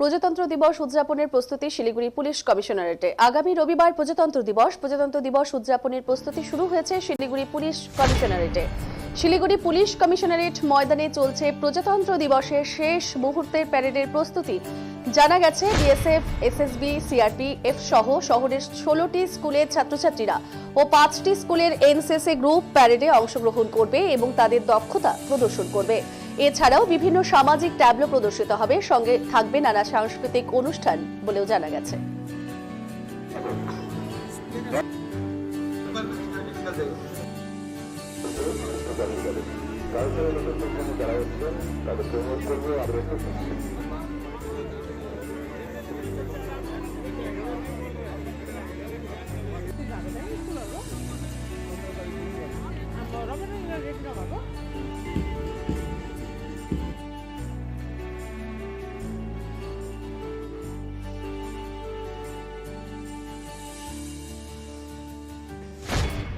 প্রজাতন্ত্র দিবস উদযাপনের প্রস্তুতি শিলিগুড়ি পুলিশ কমিশনারেটে। আগামী রবিবার প্রজাতন্ত্র দিবস। প্রজাতন্ত্র দিবস উদযাপনের প্রস্তুতি শুরু হয়েছে শিলিগুড়ি পুলিশ কমিশনারেটে। শিলিগুড়ি পুলিশ কমিশনারেট ময়দানে চলছে প্রজাতন্ত্র দিবসের শেষ মুহূর্তের প্যারেডের প্রস্তুতি। জানা গেছে, বিএসএফ, এসএসবি সিআরপিএফ সহ শহরের ষোলোটি স্কুলের ছাত্রছাত্রীরা ও পাঁচটি স্কুলের এনসিসি গ্রুপ প্যারেডে অংশগ্রহণ করবে এবং তাদের দক্ষতা প্রদর্শন করবে। এছাড়াও বিভিন্ন সামাজিক ট্যাবলো প্রদর্শিত হবে সঙ্গে থাকবে নানা সাংস্কৃতিক অনুষ্ঠান বলেও জানা গেছে।